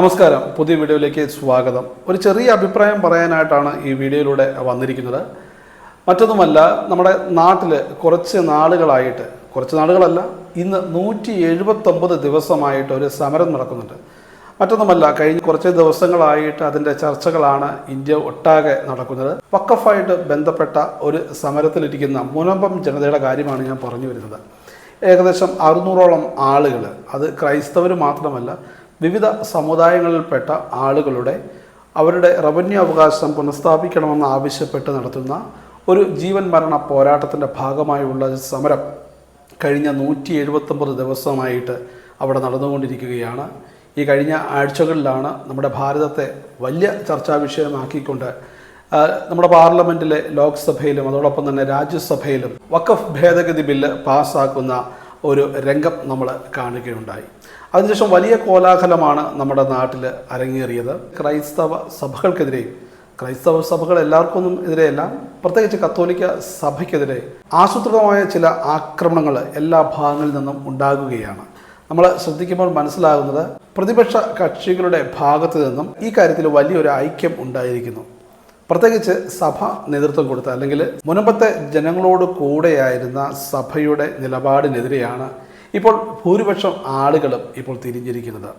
നമസ്കാരം. പുതിയ വീഡിയോയിലേക്ക് സ്വാഗതം. ഒരു ചെറിയ അഭിപ്രായം പറയാനായിട്ടാണ് ഈ വീഡിയോയിലൂടെ വന്നിരിക്കുന്നത്. മറ്റൊന്നുമല്ല നമ്മുടെ നാട്ടിൽ കുറച്ച് നാളുകളായിട്ട് കുറച്ച് നാളുകളല്ല ഇന്ന് നൂറ്റി എഴുപത്തൊമ്പത് ദിവസമായിട്ട് ഒരു സമരം നടക്കുന്നുണ്ട്. മറ്റൊന്നുമല്ല കഴിഞ്ഞ കുറച്ച് ദിവസങ്ങളായിട്ട് അതിന്റെ ചർച്ചകളാണ് ഇന്ത്യ ഒട്ടാകെ നടക്കുന്നത്. വക്കഫായിട്ട് ബന്ധപ്പെട്ട ഒരു സമരത്തിലിരിക്കുന്ന മുനമ്പം ജനതയുടെ കാര്യമാണ് ഞാൻ പറഞ്ഞു വരുന്നത്. ഏകദേശം അറുന്നൂറോളം ആളുകൾ അത് ക്രൈസ്തവർ മാത്രമല്ല വിവിധ സമുദായങ്ങളിൽപ്പെട്ട ആളുകളുടെ അവരുടെ റവന്യൂ അവകാശം പുനഃസ്ഥാപിക്കണമെന്ന് ആവശ്യപ്പെട്ട് നടത്തുന്ന ഒരു ജീവൻ മരണ പോരാട്ടത്തിന്റെ ഭാഗമായുള്ള സമരം കഴിഞ്ഞ നൂറ്റി എഴുപത്തൊമ്പത് ദിവസമായിട്ട് അവിടെ നടന്നുകൊണ്ടിരിക്കുകയാണ്. ഈ കഴിഞ്ഞ ആഴ്ചകളിലാണ് നമ്മുടെ ഭാരതത്തെ വലിയ ചർച്ചാ വിഷയമാക്കിക്കൊണ്ട് നമ്മുടെ പാർലമെന്റിലെ ലോക്സഭയിലും അതോടൊപ്പം തന്നെ രാജ്യസഭയിലും വഖഫ് ഭേദഗതി ബില്ല് പാസ്സാക്കുന്ന ഒരു രംഗം നമ്മൾ കാണുകയുണ്ടായി. അതിനുശേഷം വലിയ കോലാഹലമാണ് നമ്മുടെ നാട്ടിൽ അരങ്ങേറിയത്. ക്രൈസ്തവ സഭകൾക്കെതിരെയും ക്രൈസ്തവ സഭകൾ എല്ലാവർക്കൊന്നും എതിരെയല്ല പ്രത്യേകിച്ച് കത്തോലിക്ക സഭയ്ക്കെതിരെ ആസൂത്രിതമായ ചില ആക്രമണങ്ങൾ എല്ലാ ഭാഗങ്ങളിൽ നിന്നും ഉണ്ടാകുകയാണ്. നമ്മൾ ശ്രദ്ധിക്കുമ്പോൾ മനസ്സിലാകുന്നത് പ്രതിപക്ഷ കക്ഷികളുടെ ഭാഗത്തു നിന്നും ഈ കാര്യത്തിൽ വലിയൊരു ഐക്യം ഉണ്ടായിരിക്കുന്നു. പ്രത്യേകിച്ച് സഭ നേതൃത്വം കൊടുത്ത അല്ലെങ്കിൽ മുനമ്പത്തെ ജനങ്ങളോട് കൂടെയായിരുന്ന സഭയുടെ നിലപാടിനെതിരെയാണ് ഇപ്പോൾ ഭൂരിപക്ഷം ആളുകളും ഇപ്പോൾ തിരിഞ്ഞിരിക്കുന്നത്.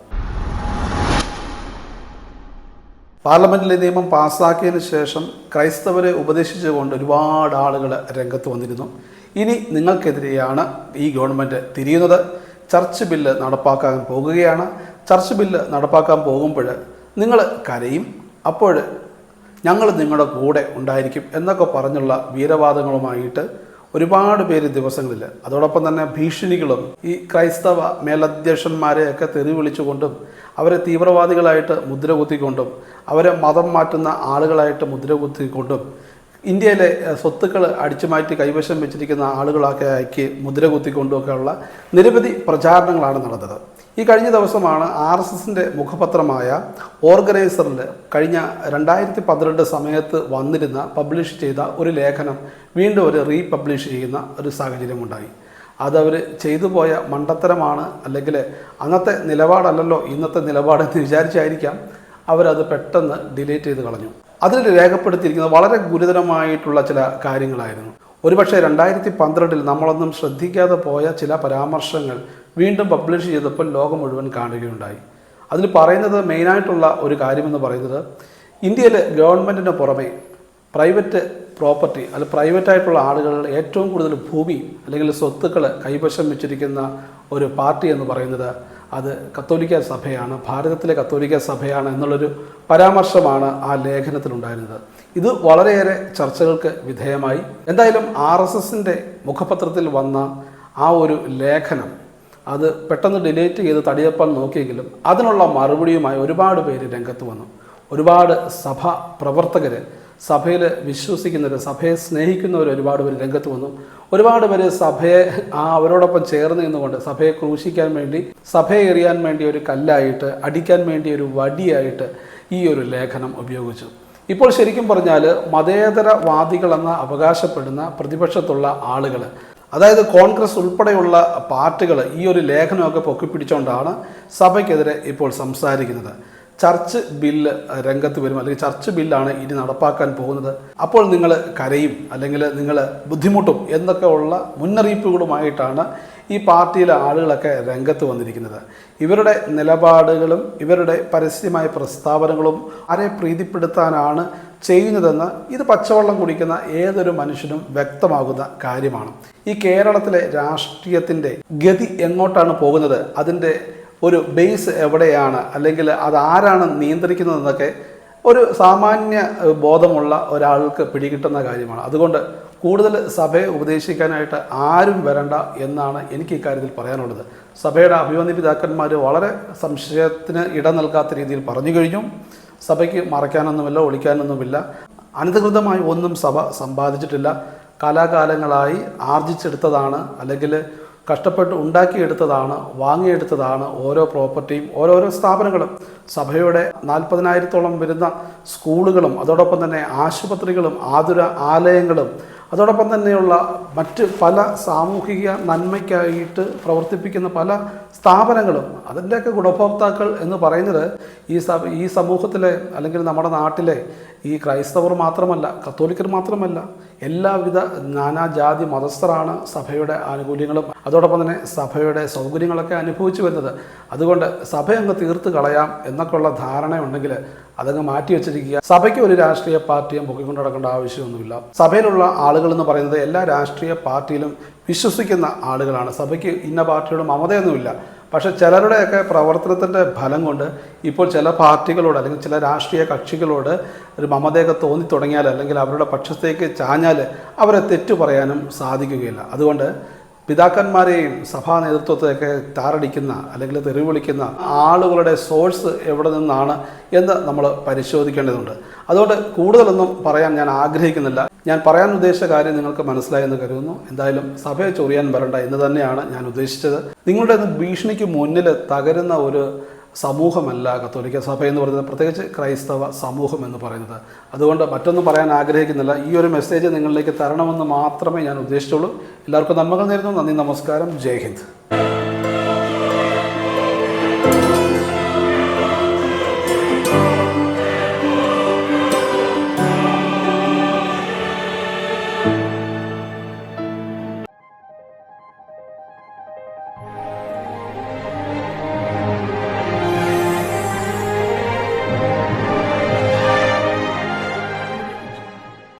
പാർലമെന്റിലെ നിയമം പാസാക്കിയതിനു ശേഷം ക്രൈസ്തവരെ ഉപദേശിച്ചുകൊണ്ട് ഒരുപാട് ആളുകൾ രംഗത്ത് വന്നിരുന്നു. ഇനി നിങ്ങൾക്കെതിരെയാണ് ഈ ഗവൺമെന്റ് തിരിയുന്നത്. ചർച്ച് ബില്ല് നടപ്പാക്കാൻ പോകുകയാണ്. ചർച്ച് ബില്ല് നടപ്പാക്കാൻ പോകുമ്പോൾ നിങ്ങൾ കരയും. അപ്പോൾ ഞങ്ങൾ നിങ്ങളുടെ കൂടെ ഉണ്ടായിരിക്കും എന്നൊക്കെ പറഞ്ഞുള്ള വീരവാദങ്ങളുമായിട്ട് ഒരുപാട് പേര് ദിവസങ്ങളിൽ അതോടൊപ്പം തന്നെ ഭീഷണികളും ഈ ക്രൈസ്തവ മേലധ്യക്ഷന്മാരെയൊക്കെ തെറി വിളിച്ചുകൊണ്ടും അവരെ തീവ്രവാദികളായിട്ട് മുദ്ര കുത്തിക്കൊണ്ടും അവരെ മതം മാറ്റുന്ന ആളുകളായിട്ട് മുദ്ര കുത്തിക്കൊണ്ടും ഇന്ത്യയിലെ സ്വത്തുക്കൾ അടിച്ചുമാറ്റി കൈവശം വെച്ചിരിക്കുന്ന ആളുകളൊക്കെ ആക്കി മുദ്ര കുത്തിക്കൊണ്ടുമൊക്കെയുള്ള നിരവധി പ്രചാരണങ്ങളാണ് നടന്നത്. ഈ കഴിഞ്ഞ ദിവസമാണ് ആർ എസ് എസിന്റെ മുഖപത്രമായ ഓർഗനൈസറിൽ കഴിഞ്ഞ രണ്ടായിരത്തി പന്ത്രണ്ട് സമയത്ത് വന്നിരുന്ന പബ്ലിഷ് ചെയ്ത ഒരു ലേഖനം വീണ്ടും ഒരു റീപബ്ലിഷ് ചെയ്യുന്ന ഒരു സാഹചര്യമുണ്ടായി. അതവർ ചെയ്തു പോയ മണ്ടത്തരമാണ് അല്ലെങ്കിൽ അന്നത്തെ നിലപാടല്ലല്ലോ ഇന്നത്തെ നിലപാടെന്ന് വിചാരിച്ചായിരിക്കാം അവരത് പെട്ടെന്ന് ഡിലീറ്റ് ചെയ്ത് കളഞ്ഞു. അതിൽ രേഖപ്പെടുത്തിയിരിക്കുന്നത് വളരെ ഗുരുതരമായിട്ടുള്ള ചില കാര്യങ്ങളായിരുന്നു. ഒരുപക്ഷെ രണ്ടായിരത്തി പന്ത്രണ്ടിൽ നമ്മളൊന്നും ശ്രദ്ധിക്കാതെ പോയ ചില പരാമർശങ്ങൾ വീണ്ടും പബ്ലിഷ് ചെയ്തപ്പോൾ ലോകം മുഴുവൻ കാണുകയുണ്ടായി. അതിൽ പറയുന്നത് മെയിനായിട്ടുള്ള ഒരു കാര്യമെന്ന് പറയുന്നത് ഇന്ത്യയിൽ ഗവൺമെന്റിന് പുറമെ പ്രൈവറ്റ് പ്രോപ്പർട്ടി അല്ല പ്രൈവറ്റായിട്ടുള്ള ആളുകൾ ഏറ്റവും കൂടുതൽ ഭൂമി അല്ലെങ്കിൽ സ്വത്തുക്കൾ കൈവശം വെച്ചിരിക്കുന്ന ഒരു പാർട്ടി എന്ന് പറയുന്നത് അത് കത്തോലിക്ക സഭയാണ് ഭാരതത്തിലെ കത്തോലിക്ക സഭയാണ് എന്നുള്ളൊരു പരാമർശമാണ് ആ ലേഖനത്തിലുണ്ടായിരുന്നത്. ഇത് വളരെയേറെ ചർച്ചകൾക്ക് വിധേയമായി. എന്തായാലും ആർ എസ് എസിന്റെ മുഖപത്രത്തിൽ വന്ന ആ ഒരു ലേഖനം അത് പെട്ടെന്ന് ഡിലേറ്റ് ചെയ്ത് തടിയപ്പാൻ നോക്കിയെങ്കിലും അതിനുള്ള മറുപടിയുമായി ഒരുപാട് പേര് രംഗത്ത് വന്നു. ഒരുപാട് സഭ പ്രവർത്തകർ സഭയിൽ വിശ്വസിക്കുന്നവർ സഭയെ സ്നേഹിക്കുന്നവർ ഒരുപാട് പേര് രംഗത്ത് വന്നു. ഒരുപാട് പേര് സഭയെ ആ അവരോടൊപ്പം ചേർന്ന് നിന്നുകൊണ്ട് സഭയെ ക്രൂശിക്കാൻ വേണ്ടി സഭയെ എറിയാൻ വേണ്ടി ഒരു കല്ലായിട്ട് അടിക്കാൻ വേണ്ടി ഒരു വടിയായിട്ട് ഈ ഒരു ലേഖനം ഉപയോഗിച്ചു. ഇപ്പോൾ ശരിക്കും പറഞ്ഞാൽ മതേതരവാദികളെന്ന് അവകാശപ്പെടുന്ന പ്രതിപക്ഷത്തുള്ള ആളുകൾ അതായത് കോൺഗ്രസ് ഉൾപ്പെടെയുള്ള പാർട്ടികൾ ഈ ഒരു ലേഖനമൊക്കെ പൊക്കിപ്പിടിച്ചുകൊണ്ടാണ് സഭയ്ക്കെതിരെ ഇപ്പോൾ സംസാരിക്കുന്നത്. ചർച്ച് ബില്ല് രംഗത്ത് വരും അല്ലെങ്കിൽ ചർച്ച് ബില്ലാണ് ഇനി നടപ്പാക്കാൻ പോകുന്നത്. അപ്പോൾ നിങ്ങൾ കരയും അല്ലെങ്കിൽ നിങ്ങൾ ബുദ്ധിമുട്ടും എന്നൊക്കെ ഉള്ള മുന്നറിയിപ്പുകളുമായിട്ടാണ് ഈ പാർട്ടിയിലെ ആളുകളൊക്കെ രംഗത്ത് വന്നിരിക്കുന്നത്. ഇവരുടെ നിലപാടുകളും ഇവരുടെ പരസ്യമായ പ്രസ്താവനകളും ആരെ പ്രീതിപ്പെടുത്താനാണ് ചെയ്യുന്നതെന്ന് ഇത് പച്ചവെള്ളം കുടിക്കുന്ന ഏതൊരു മനുഷ്യനും വ്യക്തമാകുന്ന കാര്യമാണ്. ഈ കേരളത്തിലെ രാഷ്ട്രീയത്തിന്റെ ഗതി എങ്ങോട്ടാണ് പോകുന്നത്? അതിന്റെ ഒരു ബേസ് എവിടെയാണ്? അല്ലെങ്കിൽ അത് ആരാണ് നിയന്ത്രിക്കുന്നതെന്നൊക്കെ ഒരു സാമാന്യ ബോധമുള്ള ഒരാൾക്ക് പിടികിട്ടുന്ന കാര്യമാണ്. അതുകൊണ്ട് കൂടുതൽ സഭയെ ഉപദേശിക്കാനായിട്ട് ആരും വരണ്ട എന്നാണ് എനിക്ക് ഇക്കാര്യത്തിൽ പറയാനുള്ളത്. സഭയുടെ അഭിമന്യ പിതാക്കന്മാർ വളരെ സംശയത്തിന് ഇട നൽകാത്ത രീതിയിൽ പറഞ്ഞു കഴിഞ്ഞു. സഭയ്ക്ക് മറയ്ക്കാനൊന്നുമില്ല ഒളിക്കാനൊന്നുമില്ല. അനധികൃതമായി ഒന്നും സഭ സമ്പാദിച്ചിട്ടില്ല. കാലാകാലങ്ങളായി ആർജിച്ചെടുത്തതാണ്. അല്ലെങ്കിൽ കഷ്ടപ്പെട്ട് ഉണ്ടാക്കിയെടുത്തതാണ് വാങ്ങിയെടുത്തതാണ് ഓരോ പ്രോപ്പർട്ടിയും ഓരോരോ സ്ഥാപനങ്ങളും. സഭയുടെ നാൽപ്പതിനായിരത്തോളം വരുന്ന സ്കൂളുകളും അതോടൊപ്പം തന്നെ ആശുപത്രികളും ആതുര ആലയങ്ങളും അതോടൊപ്പം തന്നെയുള്ള മറ്റ് പല സാമൂഹിക നന്മയ്ക്കായിട്ട് പ്രവർത്തിപ്പിക്കുന്ന പല സ്ഥാപനങ്ങളും അതിന്റെയൊക്കെ ഗുണഭോക്താക്കൾ എന്ന് പറയുന്നത് ഈ ഈ സമൂഹത്തിലെ അല്ലെങ്കിൽ നമ്മുടെ നാട്ടിലെ ഈ ക്രൈസ്തവർ മാത്രമല്ല കത്തോലിക്കർ മാത്രമല്ല എല്ലാവിധ നാനാജാതി മതസ്ഥരാണ് സഭയുടെ ആനുകൂല്യങ്ങളും അതോടൊപ്പം തന്നെ സഭയുടെ സൗകര്യങ്ങളൊക്കെ അനുഭവിച്ചു വരുന്നത്. അതുകൊണ്ട് സഭ അങ്ങ് തീർത്ത് കളയാം എന്നൊക്കെയുള്ള ധാരണയുണ്ടെങ്കിൽ അതങ്ങ് മാറ്റി വെച്ചിരിക്കുക. സഭയ്ക്ക് ഒരു രാഷ്ട്രീയ പാർട്ടിയും പൊക്കിക്കൊണ്ട് നടക്കേണ്ട ആവശ്യമൊന്നുമില്ല. സഭയിലുള്ള ആളുകൾ എന്ന് പറയുന്നത് എല്ലാ രാഷ്ട്രീയ പാർട്ടിയിലും വിശ്വസിക്കുന്ന ആളുകളാണ്. സഭയ്ക്ക് ഇന്ന പാർട്ടിയോട് മമതയൊന്നുമില്ല. പക്ഷെ ചിലരുടെയൊക്കെ പ്രവർത്തനത്തിന്റെ ഫലം കൊണ്ട് ഇപ്പോൾ ചില പാർട്ടികളോട് അല്ലെങ്കിൽ ചില രാഷ്ട്രീയ കക്ഷികളോട് ഒരു മമതയൊക്കെ തോന്നി തുടങ്ങിയാൽ അല്ലെങ്കിൽ അവരുടെ പക്ഷത്തേക്ക് ചാഞ്ഞാൽ അവരെ തെറ്റു പറയാനും സാധിക്കുകയില്ല. അതുകൊണ്ട് പിതാക്കന്മാരെയും സഭാ നേതൃത്വത്തെയൊക്കെ താറടിക്കുന്ന അല്ലെങ്കിൽ തെറി വിളിക്കുന്ന ആളുകളുടെ സോഴ്സ് എവിടെ നിന്നാണ് എന്ന് നമ്മൾ പരിശോധിക്കേണ്ടതുണ്ട്. അതുകൊണ്ട് കൂടുതലൊന്നും പറയാൻ ഞാൻ ആഗ്രഹിക്കുന്നില്ല. ഞാൻ പറയാൻ ഉദ്ദേശിച്ച കാര്യം നിങ്ങൾക്ക് മനസ്സിലായെന്ന് കരുതുന്നു. എന്തായാലും സഭയെ ചൊറിയാൻ വരണ്ട എന്ന് തന്നെയാണ് ഞാൻ ഉദ്ദേശിച്ചത്. നിങ്ങളുടെ ഭീഷണിക്ക് മുന്നിൽ തകരുന്ന ഒരു സമൂഹമല്ല കത്തോലിക്ക സഭ എന്ന് പറയുന്നത്. പ്രത്യേകിച്ച് ക്രൈസ്തവ സമൂഹം എന്ന് പറയുന്നത്. അതുകൊണ്ട് മറ്റൊന്നും പറയാൻ ആഗ്രഹിക്കുന്നില്ല. ഈ ഒരു മെസ്സേജ് നിങ്ങളിലേക്ക് തരണമെന്ന് മാത്രമേ ഞാൻ ഉദ്ദേശിച്ചുള്ളൂ. എല്ലാവർക്കും നന്മകൾ നേരുന്നു. നന്ദി നമസ്കാരം. ജയ് ഹിന്ദ്.